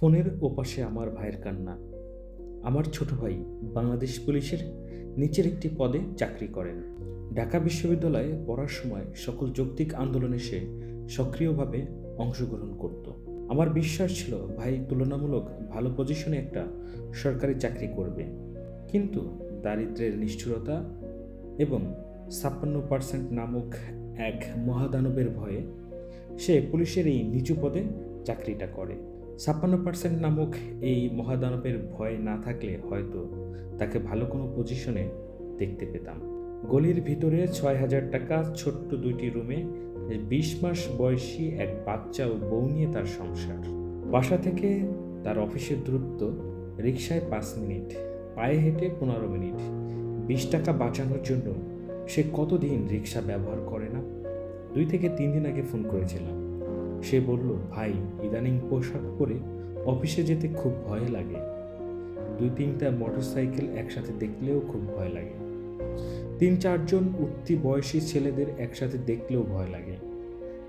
ফোনের ওপাশে আমার ভাইয়ের কান্না। আমার ছোট ভাই বাংলাদেশ পুলিশের নিচের একটি পদে চাকরি করেন। ঢাকা বিশ্ববিদ্যালয়ে পড়ার সময় সকল যৌক্তিক আন্দোলনে সে সক্রিয়ভাবে অংশগ্রহণ করত। আমার বিশ্বাস ছিল, ভাই, তুলনামূলক ভালো পজিশনে একটা সরকারি চাকরি করবে। কিন্তু দারিদ্র্যের নিষ্ঠুরতা এবং ছাপ্পান্ন পার্সেন্ট নামক এক মহাদানবের ভয়ে সে পুলিশের এই নিচু পদে চাকরিটা করে। ছাপ্পান্ন পার্সেন্ট নামক এই মহাদানবের ভয় না থাকলে হয়তো তাকে ভালো কোনো পজিশনে দেখতে পেতাম। গলির ভিতরে ছয় হাজার টাকা, ছোট্ট দুইটি রুমে বিশ মাস বয়সী এক বাচ্চা ও বউ নিয়ে তার সংসার। বাসা থেকে তার অফিসের দূরত্ব রিক্সায় পাঁচ মিনিট, পায়ে হেঁটে পনেরো মিনিট। বিশ টাকা বাঁচানোর জন্য সে কতদিন রিক্সা ব্যবহার করে না? দুই থেকে তিন দিন আগে ফোন করেছিলাম। সে বলল, ভাই, ইদানিং পোশাক পরে অফিসে যেতে খুব ভয় লাগে। দুই তিনটা মোটরসাইকেল একসাথে দেখলেও খুব ভয় লাগে। তিন চারজন উঠতি বয়সী ছেলেদের একসাথে দেখলেও ভয় লাগে।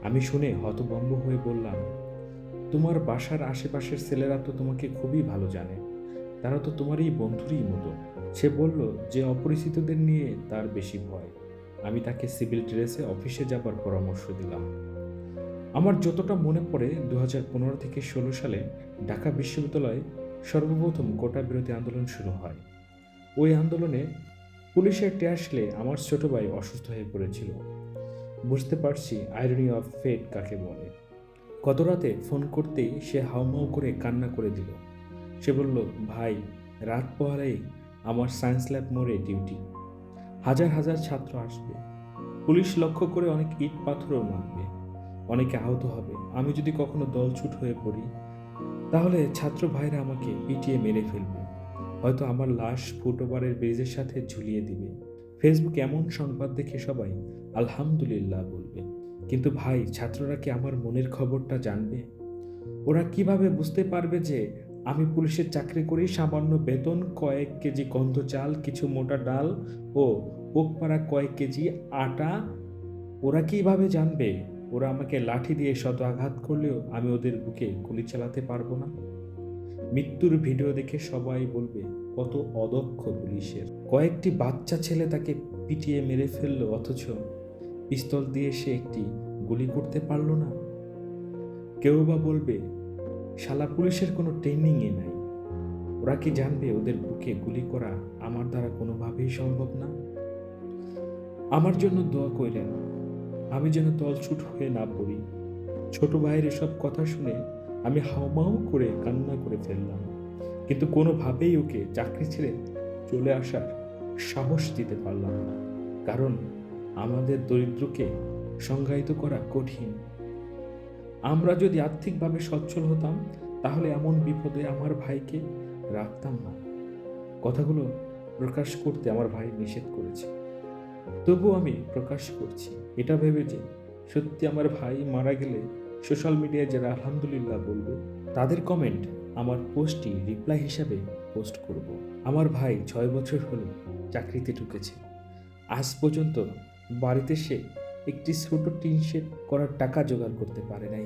আমি শুনে হতভম্ব হয়ে বললাম, তোমার বাসার আশেপাশের ছেলেরা তো তোমাকে খুবই ভালো জানে। তারা তো তোমারই বন্ধুরই মতো। সে বলল, যে অপরিচিতদের নিয়ে তার বেশি ভয়। আমি তাকে সিভিল ড্রেসে অফিসে যাবার পরামর্শ দিলাম। আমার যতটা মনে পড়ে দু পনেরো থেকে ষোলো সালে ঢাকা বিশ্ববিদ্যালয়ে সর্বপ্রথম কোটা বিরোধী আন্দোলন শুরু হয়। ওই আন্দোলনে পুলিশের টেয়াসলে আমার ছোট ভাই অসুস্থ হয়ে পড়েছিল। বুঝতে পারছি আইরনি অফ ফেট কাকে বলে। গত রাতে ফোন করতেই সে হাউমাউ করে কান্না করে দিল। সে বলল, ভাই, রাত পোহালেই আমার সায়েন্স ল্যাব মোড়ে ডিউটি হাজার হাজার ছাত্র আসবে। পুলিশ লক্ষ্য করে অনেক ইট পাথরও মারবে। অনেকে আহত হবে। আমি যদি কখনো দলছুট হয়ে পড়ি, তাহলে ছাত্র ভাইরা আমাকে পিটিয়ে মেরে ফেলবে। হয়তো আমার লাশ ফুটওভারের ব্রিজের সাথে ঝুলিয়ে দিবে। ফেসবুক এমন সংবাদ দেখে সবাই আলহামদুলিল্লাহ বলবে। কিন্তু ভাই, ছাত্ররা কি আমার মনের খবরটা জানবে? ওরা কীভাবে বুঝতে পারবে যে আমি পুলিশের চাকরি করি, সামান্য বেতন, কয়েক কেজি গন্ধ চাল, কিছু মোটা ডাল ও পোকপাড়া কয়েক কেজি আটা? ওরা কীভাবে জানবে? ওরা আমাকে লাঠি দিয়ে শত আঘাত করলেও আমি ওদের বুকে গুলি চালাতে পারব না। মৃত্যুর ভিডিও দেখে সবাই বলবে, কত অদক্ষ পুলিশের। কয়েকটি বাচ্চা ছেলে তাকে পিটিয়ে মেরে ফেলল, অথচ পিস্তল দিয়ে সে একটি গুলি করতে পারল না। কেউ বা বলবে, শালা পুলিশের কোনো ট্রেনিংই নাই। ওরা কি জানবে ওদের বুকে গুলি করা আমার দ্বারা কোনোভাবেই সম্ভব না? আমার জন্য দোয়া কইলেন আমি যেন তলছুট হয়ে না পড়ি। ছোট ভাইয়ের এসব কথা শুনে আমি হাউমাউ করে কান্না করে ফেললাম। কিন্তু কোনোভাবেই ওকে চাকরি ছেড়ে চলে আসার সাহস দিতে পারলাম না। কারণ আমাদের দরিদ্রকে সংজ্ঞায়িত করা কঠিন। আমরা যদি আর্থিকভাবে সচ্ছল হতাম, তাহলে এমন বিপদে আমার ভাইকে রাখতাম না। কথাগুলো প্রকাশ করতে আমার ভাই নিষেধ করেছে। তবু আমি প্রকাশ করছি। এটা ভেবে যে সত্যি আমার ভাই মারা গেলে সোশ্যাল মিডিয়ায় যারা আলহামদুলিল্লাহ বলবে, তাদের কমেন্ট আমার পোস্টটি রিপ্লাই হিসাবে পোস্ট করব। আমার ভাই ছয় বছর হলো চাকরিতে ঢুকেছে। আজ পর্যন্ত বাড়িতে সে একটি ছোট টিন শেড করার টাকা জোগাড় করতে পারে নাই।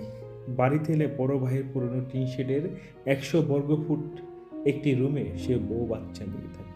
বাড়িতে এলে বড় ভাইয়ের পুরনো টিন শেডের একশো বর্গফুট একটি রুমে সে বউ বাচ্চা নিয়ে থাকে।